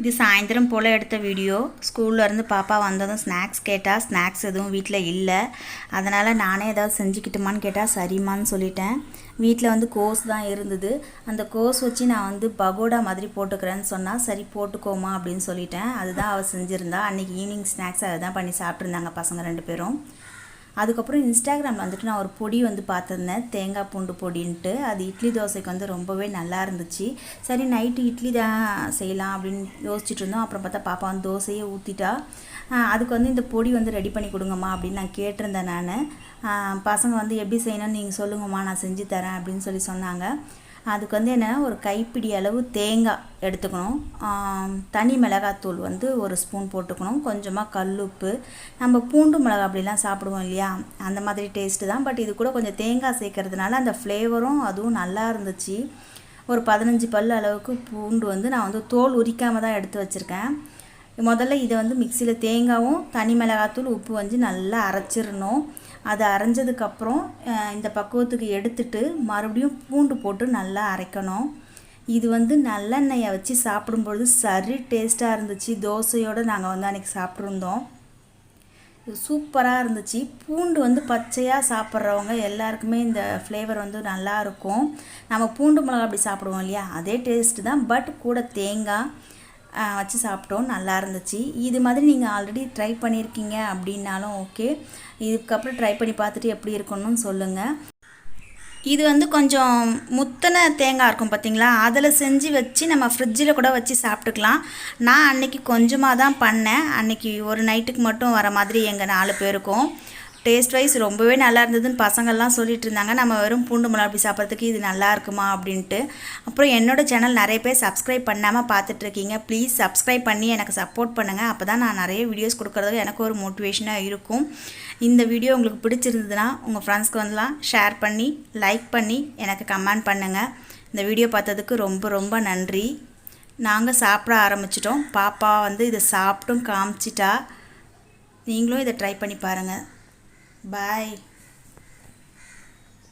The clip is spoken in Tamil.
இது சாயந்தரம் போல் எடுத்த வீடியோ ஸ்கூல்லேருந்து பாப்பா வந்ததும் ஸ்நாக்ஸ் கேட்டால் ஸ்நாக்ஸ் எதுவும் வீட்டில் இல்லை. அதனால் நானே ஏதாவது செஞ்சுக்கிட்டுமான்னு கேட்டால் சரிம்மான்னு சொல்லிட்டேன். வீட்டில் வந்து கோஸ் தான் இருந்தது. அந்த கோஸ் வச்சு நான் வந்து பகோடா மாதிரி போட்டுக்கிறேன்னு சொன்னால் சரி போட்டுக்கோமா அப்படின்னு சொல்லிட்டேன். அதுதான் அவள் செஞ்சுருந்தா. அன்றைக்கி ஈவினிங் ஸ்நாக்ஸ் அதை தான் பண்ணி சாப்பிட்ருந்தாங்க பசங்க ரெண்டு பேரும். அதுக்கப்புறம் இன்ஸ்டாகிராமில் வந்துட்டு நான் ஒரு பொடி வந்து பார்த்துருந்தேன். தேங்காய் பூண்டு பொடின்ட்டு. அது இட்லி தோசைக்கு வந்து ரொம்பவே நல்லா இருந்துச்சு. சரி நைட்டு இட்லி தான் செய்யலாம் அப்படின்னு யோசிச்சுட்டு இருந்தோம். அப்புறம் பார்த்தா பாப்பா வந்து தோசையே ஊற்றிட்டா அதுக்கு வந்து இந்த பொடி வந்து ரெடி பண்ணி கொடுங்கம்மா அப்படின்னு நான் கேட்டிருந்தேன் நான். பசங்க வந்து எப்படி செய்யணும்னு நீங்கள் சொல்லுங்கம்மா நான் செஞ்சு தரேன் அப்படின்னு சொல்லி சொன்னாங்க. அதுக்கு வந்து என்ன ஒரு கைப்பிடி அளவு தேங்காய் எடுத்துக்கணும். தனி மிளகாத்தூள் வந்து ஒரு ஸ்பூன் போட்டுக்கணும். கொஞ்சமாக கல்லுப்பு. நம்ம பூண்டு மிளகா அப்படிலாம் சாப்பிடுவோம் இல்லையா? அந்த மாதிரி டேஸ்ட்டு தான். பட் இது கூட கொஞ்சம் தேங்காய் சேர்க்கறதுனால அந்த ஃப்ளேவரும் அதுவும் நல்லா இருந்துச்சு. ஒரு பதினஞ்சு பல் அளவுக்கு பூண்டு வந்து நான் வந்து தோல் உரிக்காமல் தான் எடுத்து வச்சுருக்கேன். முதல்ல இதை வந்து மிக்சியில் தேங்காயும் தனி மிளகாத்தூள் உப்பு வந்து நல்லா அரைச்சிடணும். அதை அரைஞ்சதுக்கப்புறம் இந்த பக்குவத்துக்கு எடுத்துட்டு மறுபடியும் பூண்டு போட்டு நல்லா அரைக்கணும். இது வந்து நல்லெண்ணெயை வச்சு சாப்பிடும்பொழுது சரி டேஸ்ட்டாக இருந்துச்சு. தோசையோடு நாங்கள் வந்து அன்றைக்கி சாப்பிட்ருந்தோம் சூப்பராக இருந்துச்சு. பூண்டு வந்து பச்சையாக சாப்பிட்றவங்க எல்லாருக்குமே இந்த ஃப்ளேவர் வந்து நல்லா இருக்கும். நம்ம பூண்டு மிளகா அப்படி சாப்பிடுவோம் இல்லையா? அதே டேஸ்ட்டு தான். பட் கூட தேங்காய் வச்சு சாப்பிட்டோம். நல்லா இருந்துச்சு. இது மாதிரி நீங்கள் ஆல்ரெடி ட்ரை பண்ணியிருக்கீங்க அப்படின்னாலும் ஓகே இதுக்கப்புறம் ட்ரை பண்ணி பார்த்துட்டு எப்படி இருக்கணும்னு சொல்லுங்கள் இது வந்து கொஞ்சம் முத்தனை தேங்காய் இருக்கும் பார்த்தீங்களா அதில் செஞ்சு வச்சு நம்ம ஃப்ரிட்ஜில் கூட வச்சு சாப்பிட்டுக்கலாம். நான் அன்றைக்கி கொஞ்சமாக தான் பண்ணேன். அன்றைக்கி ஒரு நைட்டுக்கு மட்டும் வர மாதிரி எங்கள் நாலு பேருக்கும். டேஸ்ட் வைஸ் ரொம்பவே நல்லா இருந்ததுன்னு பசங்கள்லாம் சொல்லிட்டு இருந்தாங்க நம்ம வெறும் பூண்டு மிளகா அப்படி சாப்பிட்றதுக்கு இது நல்லா இருக்குமா அப்படின்ட்டு. அப்புறம் என்னோடய சேனல் நிறைய பேர் சப்ஸ்கிரைப் பண்ணாமல் பார்த்துட்ருக்கீங்க ப்ளீஸ் சப்ஸ்கிரைப் பண்ணி எனக்கு சப்போர்ட் பண்ணுங்கள் அப்போ தான் நான் நிறைய வீடியோஸ் கொடுக்குறதுக்கு எனக்கு ஒரு மோட்டிவேஷனாக இருக்கும். இந்த வீடியோ உங்களுக்கு பிடிச்சிருந்ததுன்னா உங்கள் ஃப்ரெண்ட்ஸ்க்கு வந்துலாம் ஷேர் பண்ணி லைக் பண்ணி எனக்கு கமெண்ட் பண்ணுங்கள் இந்த வீடியோ பார்த்ததுக்கு ரொம்ப ரொம்ப நன்றி. நாங்கள் சாப்பிட ஆரம்பிச்சிட்டோம். பாப்பா வந்து இதை சாப்பிட்டும் காமிச்சிட்டா. நீங்களும் இதை ட்ரை பண்ணி பாருங்கள் Bye.